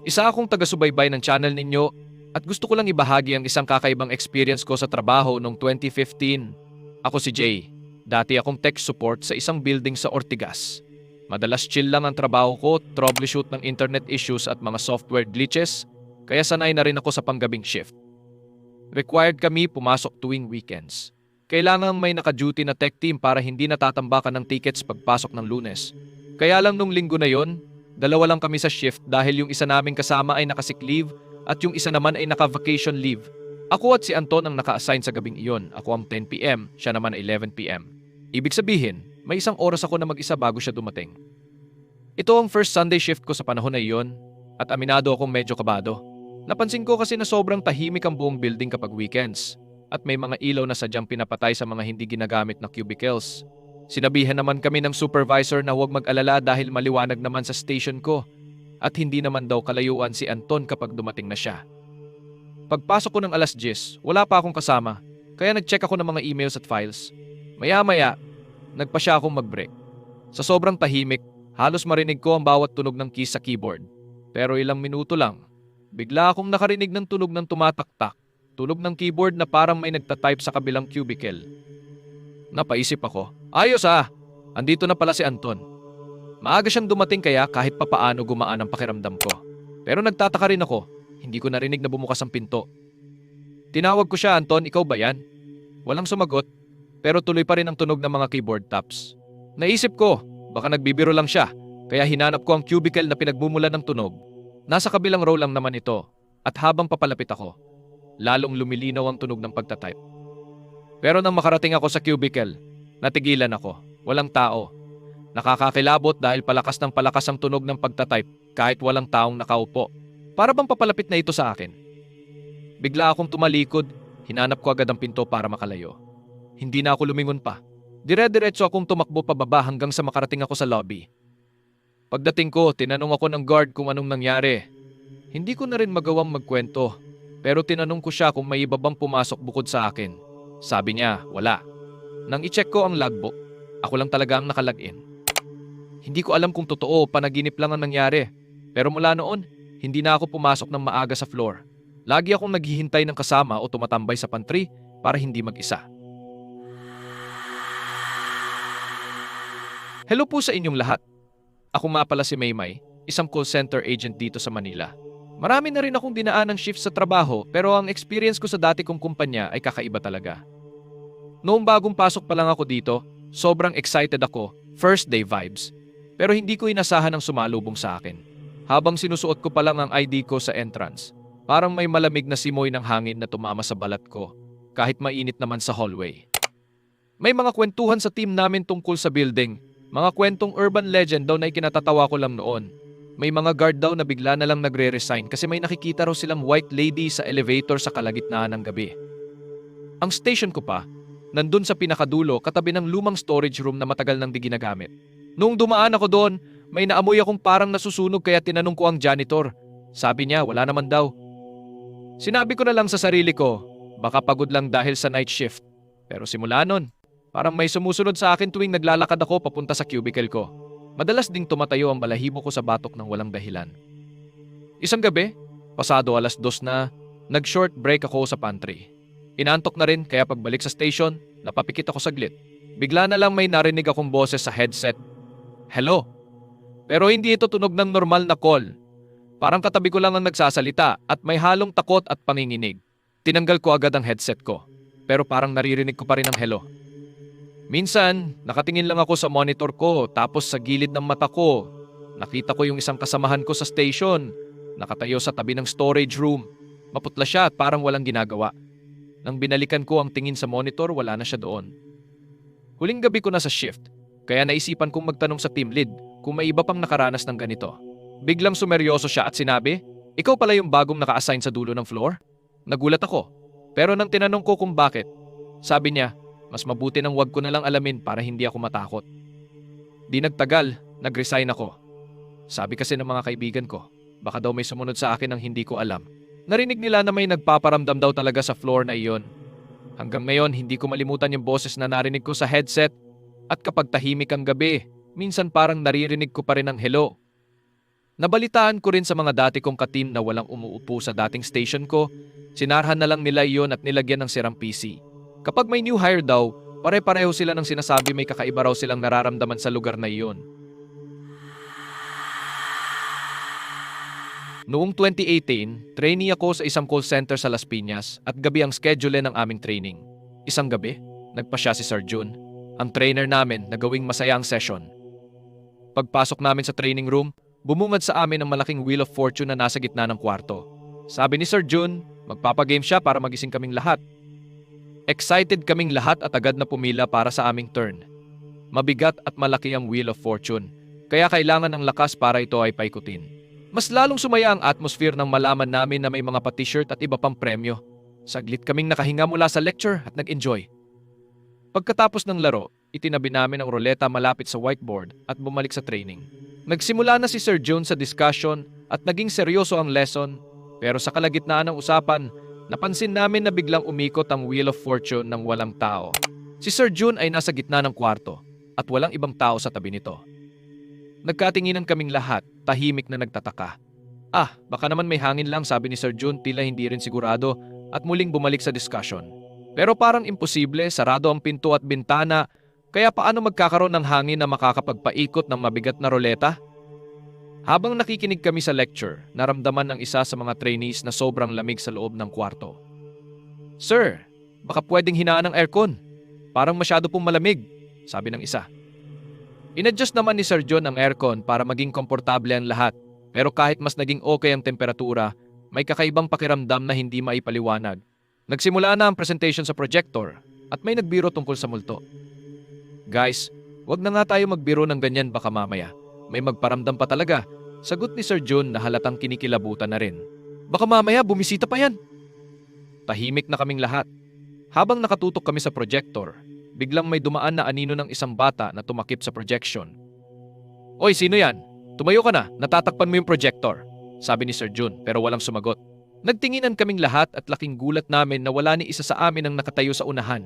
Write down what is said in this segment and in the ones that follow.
Isa akong taga-subaybay ng channel ninyo at gusto ko lang ibahagi ang isang kakaibang experience ko sa trabaho noong 2015. Ako si Jay. Dati akong tech support sa isang building sa Ortigas. Madalas chill lang ang trabaho ko, troubleshoot ng internet issues at mga software glitches, kaya sanay na rin ako sa panggabing shift. Required kami pumasok tuwing weekends. Kailangan may naka-duty na tech team para hindi natatambakan ng tickets pagpasok ng lunes. Kaya lang nung linggo na yon, dalawa lang kami sa shift dahil yung isa naming kasama ay nakasick leave at yung isa naman ay naka-vacation leave. Ako at si Anton ang naka-assign sa gabing iyon. Ako ang 10pm, siya naman ay 11pm. Ibig sabihin, may isang oras ako na mag-isa bago siya dumating. Ito ang first Sunday shift ko sa panahon na iyon at aminado akong medyo kabado. Napansin ko kasi na sobrang tahimik ang buong building kapag weekends at may mga ilaw na sadyang pinapatay sa mga hindi ginagamit na cubicles. Sinabihan naman kami ng supervisor na huwag mag-alala dahil maliwanag naman sa station ko at hindi naman daw kalayuan si Anton kapag dumating na siya. Pagpasok ko ng alas 10, wala pa akong kasama kaya nag-check ako ng mga emails at files. Maya-maya, nagpa siya akong mag-break. Sa sobrang tahimik, halos marinig ko ang bawat tunog ng keys sa keyboard. Pero ilang minuto lang, bigla akong nakarinig ng tunog ng tumataktak. Tunog ng keyboard na parang may nagtatype sa kabilang cubicle. Napaisip ako, ayos ah, andito na pala si Anton. Maaga siyang dumating kaya kahit papaano gumaan ang pakiramdam ko. Pero nagtataka rin ako, hindi ko narinig na bumukas ang pinto. Tinawag ko siya, Anton, ikaw ba yan? Walang sumagot, pero tuloy pa rin ang tunog ng mga keyboard taps. Naisip ko, baka nagbibiro lang siya, kaya hinanap ko ang cubicle na pinagmumulan ng tunog. Nasa kabilang row lang naman ito, at habang papalapit ako, lalong lumilinaw ang tunog ng pagtatype. Pero nang makarating ako sa cubicle, natigilan ako. Walang tao. Nakakakilabot dahil palakas ng palakas ang tunog ng pagtatype kahit walang taong nakaupo. Para bang papalapit na ito sa akin? Bigla akong tumalikod, hinanap ko agad ang pinto para makalayo. Hindi na ako lumingon pa. Dire-diretso akong tumakbo pababa hanggang sa makarating ako sa lobby. Pagdating ko, tinanong ako ng guard kung anong nangyari. Hindi ko na rin magawang magkwento, pero tinanong ko siya kung may iba bang pumasok bukod sa akin. Sabi niya, wala. Nang i-check ko ang logbook, ako lang talaga ang nakalagin. Hindi ko alam kung totoo panaginip lang ang nangyari. Pero mula noon, hindi na ako pumasok ng maaga sa floor. Lagi akong naghihintay ng kasama o tumatambay sa pantry para hindi mag-isa. Hello po sa inyong lahat. Ako nga pala si Maymay, isang call center agent dito sa Manila. Marami na rin akong dinaan shift sa trabaho pero ang experience ko sa dati kong kumpanya ay kakaiba talaga. Noong bagong pasok pa lang ako dito, sobrang excited ako, first day vibes. Pero hindi ko inasahan ang sumalubong sa akin. Habang sinusuot ko pa lang ang ID ko sa entrance, parang may malamig na simoy ng hangin na tumama sa balat ko, kahit mainit naman sa hallway. May mga kwentuhan sa team namin tungkol sa building, mga kwentong urban legend daw na ikinatatawa ko lang noon. May mga guard daw na bigla na lang nagre-resign kasi may nakikita raw silang white lady sa elevator sa kalagitnaan ng gabi. Ang station ko pa, nandun sa pinakadulo katabi ng lumang storage room na matagal nang di ginagamit. Noong dumaan ako doon, may naamoy akong parang nasusunog kaya tinanong ko ang janitor. Sabi niya wala naman daw. Sinabi ko na lang sa sarili ko, baka pagod lang dahil sa night shift. Pero simula nun, parang may sumusunod sa akin tuwing naglalakad ako papunta sa cubicle ko. Madalas ding tumatayo ang balahibo ko sa batok ng walang dahilan. Isang gabi, pasado alas dos na, nag-short break ako sa pantry. Inantok na rin kaya pagbalik sa station, napapikit ako saglit. Bigla na lang may narinig akong boses sa headset. Hello? Pero hindi ito tunog ng normal na call. Parang katabi ko lang ang nagsasalita at may halong takot at panginginig. Tinanggal ko agad ang headset ko. Pero parang naririnig ko pa rin ang hello. Minsan, nakatingin lang ako sa monitor ko tapos sa gilid ng mata ko, nakita ko yung isang kasamahan ko sa station, nakatayo sa tabi ng storage room. Maputla siya at parang walang ginagawa. Nang binalikan ko ang tingin sa monitor, wala na siya doon. Huling gabi ko na sa shift, kaya naisipan kong magtanong sa team lead kung may iba pang nakaranas ng ganito. Biglang sumeryoso siya at sinabi, Ikaw pala yung bagong naka-assign sa dulo ng floor? Nagulat ako. Pero nang tinanong ko kung bakit, sabi niya, mas mabuti nang wag ko na lang alamin para hindi ako matakot. Di nagtagal, nag-resign ako. Sabi kasi ng mga kaibigan ko, baka daw may sumunod sa akin ang hindi ko alam. Narinig nila na may nagpaparamdam daw talaga sa floor na iyon. Hanggang ngayon, hindi ko malimutan yung boses na narinig ko sa headset at kapag tahimik ang gabi, minsan parang naririnig ko pa rin ang hello. Nabalitaan ko rin sa mga dati kong katim na walang umuupo sa dating station ko, sinarhan na lang nila iyon at nilagyan ng sirang PC. Kapag may new hire daw, pare-pareho sila ng sinasabi may kakaiba raw silang nararamdaman sa lugar na iyon. Noong 2018, trainee ako sa isang call center sa Las Piñas at gabi ang schedule ng aming training. Isang gabi, nagpa siya si Sir Jun, ang trainer namin na gawing masaya ang session. Pagpasok namin sa training room, bumungad sa amin ang malaking Wheel of Fortune na nasa gitna ng kwarto. Sabi ni Sir Jun, magpapagame siya para magising kaming lahat. Excited kaming lahat at agad na pumila para sa aming turn. Mabigat at malaki ang Wheel of Fortune, kaya kailangan ng lakas para ito ay paikutin. Mas lalong sumaya ang atmosphere nang malaman namin na may mga pa-t-shirt at iba pang premyo. Saglit kaming nakahinga mula sa lecture at nag-enjoy. Pagkatapos ng laro, itinabi namin ang ruleta malapit sa whiteboard at bumalik sa training. Nagsimula na si Sir June sa discussion at naging seryoso ang lesson pero sa kalagitnaan ng usapan, napansin namin na biglang umikot ang Wheel of Fortune ng walang tao. Si Sir June ay nasa gitna ng kwarto at walang ibang tao sa tabi nito. Nagkatinginan kaming lahat, tahimik na nagtataka. Ah, baka naman may hangin lang sabi ni Sir June tila hindi rin sigurado at muling bumalik sa discussion. Pero parang imposible, sarado ang pinto at bintana, kaya paano magkakaroon ng hangin na makakapagpaikot ng mabigat na roleta? Habang nakikinig kami sa lecture, naramdaman ng isa sa mga trainees na sobrang lamig sa loob ng kwarto. Sir, baka pwedeng hinaan ng aircon. Parang masyado pong malamig, sabi ng isa. Inadjust naman ni Sir John ang aircon para maging komportable ang lahat. Pero kahit mas naging okay ang temperatura, may kakaibang pakiramdam na hindi maipaliwanag. Nagsimula na ang presentation sa projector at may nagbiro tungkol sa multo. Guys, wag na nga tayo magbiro ng ganyan baka mamaya. May magparamdam pa talaga. Sagot ni Sir John na halatang kinikilabutan na rin. Baka mamaya bumisita pa yan. Tahimik na kaming lahat. Habang nakatutok kami sa projector, biglang may dumaan na anino ng isang bata na tumakip sa projection. Oy, sino yan? Tumayo ka na, natatakpan mo yung projector. Sabi ni Sir Jun pero walang sumagot. Nagtinginan kaming lahat at laking gulat namin na wala ni isa sa amin ang nakatayo sa unahan.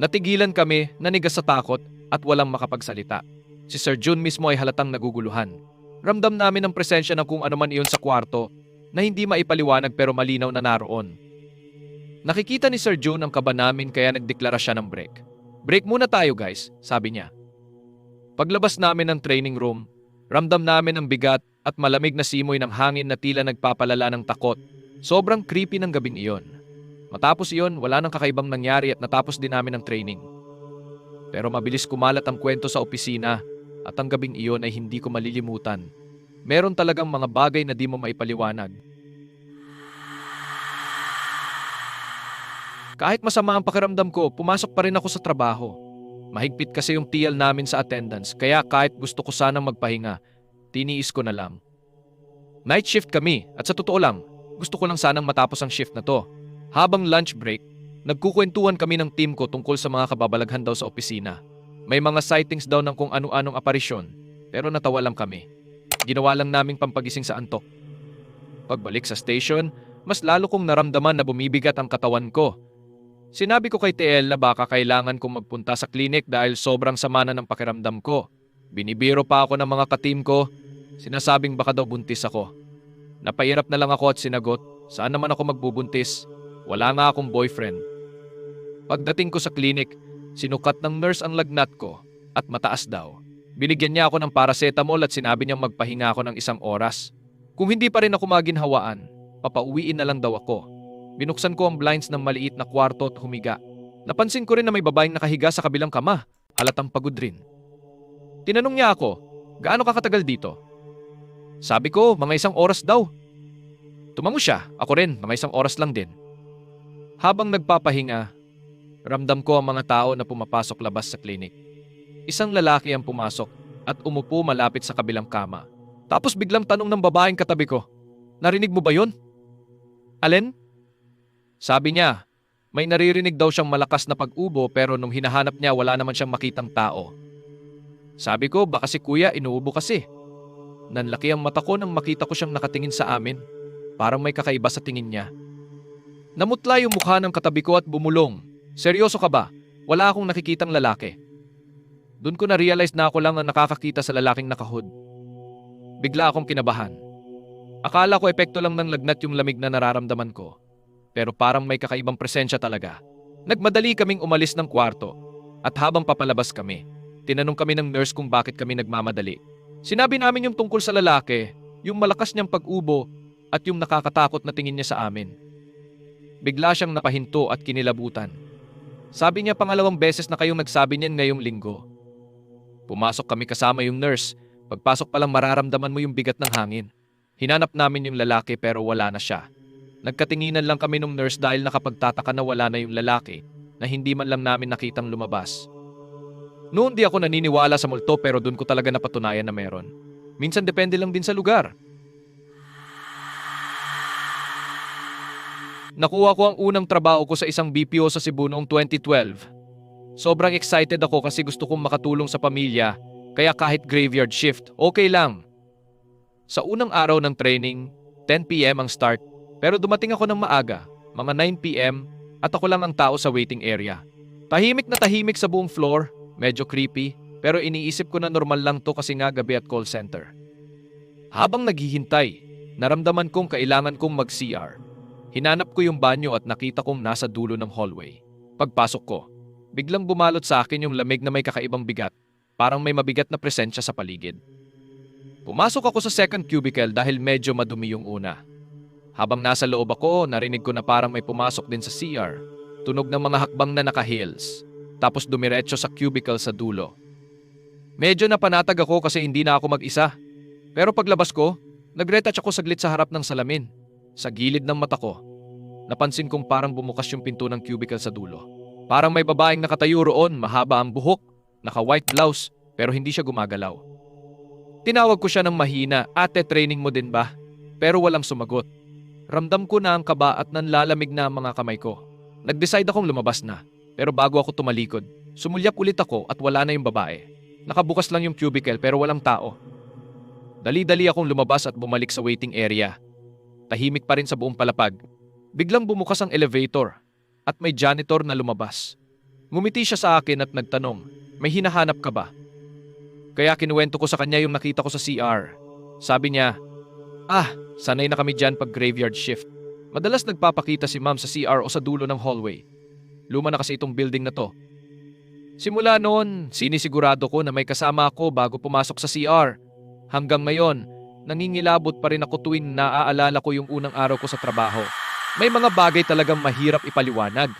Natigilan kami, nanigas sa takot at walang makapagsalita. Si Sir Jun mismo ay halatang naguguluhan. Ramdam namin ang presensya ng kung ano man iyon sa kwarto na hindi maipaliwanag pero malinaw na naroon. Nakikita ni Sir June ang kaba namin kaya nagdeklara siya ng break. Break muna tayo guys, sabi niya. Paglabas namin ng training room, ramdam namin ang bigat at malamig na simoy ng hangin na tila nagpapalala ng takot. Sobrang creepy ng gabing iyon. Matapos iyon, wala nang kakaibang nangyari at natapos din namin ang training. Pero mabilis kumalat ang kwento sa opisina at ang gabing iyon ay hindi ko malilimutan. Meron talagang mga bagay na di mo maipaliwanag. Kahit masama ang pakiramdam ko, pumasok pa rin ako sa trabaho. Mahigpit kasi yung TL namin sa attendance, kaya kahit gusto ko sanang magpahinga, tiniis ko na lang. Night shift kami, at sa totoo lang, gusto ko lang sanang matapos ang shift na to. Habang lunch break, nagkukwentuhan kami ng team ko tungkol sa mga kababalaghan daw sa opisina. May mga sightings daw ng kung ano-anong aparisyon, pero natawa lang kami. Ginawa lang naming pampagising sa antok. Pagbalik sa station, mas lalo kong naramdaman na bumibigat ang katawan ko Sinabi ko kay TL na baka kailangan kong magpunta sa klinik dahil sobrang sama na ng pakiramdam ko. Binibiro pa ako ng mga katim ko. Sinasabing baka daw buntis ako. Napairap na lang ako at sinagot, saan naman ako magbubuntis? Wala nga akong boyfriend. Pagdating ko sa klinik, sinukat ng nurse ang lagnat ko at mataas daw. Binigyan niya ako ng paracetamol at sinabi niyang magpahinga ako ng isang oras. Kung hindi pa rin ako maginhawaan, papauwiin na lang daw ako. Binuksan ko ang blinds ng maliit na kwarto at humiga. Napansin ko rin na may babaeng nakahiga sa kabilang kama. Halatang pagod rin. Tinanong niya ako, gaano ka katagal dito? Sabi ko, mga isang oras daw. Tumango siya, ako rin, mga isang oras lang din. Habang nagpapahinga, ramdam ko ang mga tao na pumapasok labas sa klinik. Isang lalaki ang pumasok at umupo malapit sa kabilang kama. Tapos biglang tanong ng babaeng katabi ko, Narinig mo ba yon? Alin? Sabi niya, may naririnig daw siyang malakas na pag-ubo pero nung hinahanap niya wala naman siyang makitang tao. Sabi ko baka si kuya inuubo kasi. Nanlaki ang mata ko nang makita ko siyang nakatingin sa amin. Parang may kakaiba sa tingin niya. Namutla yung mukha ng katabi ko at bumulong. Seryoso ka ba? Wala akong nakikitang lalaki. Doon ko na-realize na ako lang ang nakakakita sa lalaking nakahood. Bigla akong kinabahan. Akala ko epekto lang ng lagnat yung lamig na nararamdaman ko. Pero parang may kakaibang presensya talaga. Nagmadali kaming umalis ng kwarto. At habang papalabas kami, tinanong kami ng nurse kung bakit kami nagmamadali. Sinabi namin yung tungkol sa lalaki, yung malakas niyang pag-ubo at yung nakakatakot na tingin niya sa amin. Bigla siyang napahinto at kinilabutan. Sabi niya pangalawang beses na kayong nagsabi niyan ngayong linggo. Pumasok kami kasama yung nurse. Pagpasok pa lang mararamdaman mo yung bigat ng hangin. Hinanap namin yung lalaki pero wala na siya. Nagkatinginan lang kami nung nurse dahil nakapagtataka na wala na yung lalaki na hindi man lang namin nakitang lumabas. Noon di ako naniniwala sa multo pero doon ko talaga napatunayan na meron. Minsan depende lang din sa lugar. Nakuha ko ang unang trabaho ko sa isang BPO sa Cebu noong 2012. Sobrang excited ako kasi gusto kong makatulong sa pamilya, kaya kahit graveyard shift, okay lang. Sa unang araw ng training, 10pm ang start, pero dumating ako ng maaga, mga 9pm, at ako lang ang tao sa waiting area. Tahimik na tahimik sa buong floor, medyo creepy, pero iniisip ko na normal lang to kasi nga gabi at call center. Habang naghihintay, naramdaman kong kailangan kong mag-CR. Hinanap ko yung banyo at nakita kong nasa dulo ng hallway. Pagpasok ko, biglang bumalot sa akin yung lamig na may kakaibang bigat, parang may mabigat na presensya sa paligid. Pumasok ako sa second cubicle dahil medyo madumi yung una. Habang nasa loob ako, narinig ko na parang may pumasok din sa CR. Tunog ng mga hakbang na naka-heels. Tapos dumiretso sa cubicle sa dulo. Medyo napanatag ako kasi hindi na ako mag-isa. Pero paglabas ko, nagretouch ako saglit sa harap ng salamin. Sa gilid ng mata ko, napansin kong parang bumukas yung pinto ng cubicle sa dulo. Parang may babaeng nakatayo roon, mahaba ang buhok, naka-white blouse, pero hindi siya gumagalaw. Tinawag ko siya ng mahina, ate training mo din ba? Pero walang sumagot. Ramdam ko na ang kaba at nanlalamig na ang mga kamay ko. Nag-decide akong lumabas na, pero bago ako tumalikod, sumulyap ulit ako at wala na yung babae. Nakabukas lang yung cubicle pero walang tao. Dali-dali akong lumabas at bumalik sa waiting area. Tahimik pa rin sa buong palapag. Biglang bumukas ang elevator at may janitor na lumabas. Ngumiti siya sa akin at nagtanong, may hinahanap ka ba? Kaya kinuwento ko sa kanya yung nakita ko sa CR. Sabi niya, ah, sanay na kami dyan pag graveyard shift. Madalas nagpapakita si ma'am sa CR o sa dulo ng hallway. Luma na kasi itong building na to. Simula noon, sinisigurado ko na may kasama ako bago pumasok sa CR. Hanggang ngayon, nangingilabot pa rin ako tuwing naaalala ko yung unang araw ko sa trabaho. May mga bagay talagang mahirap ipaliwanag.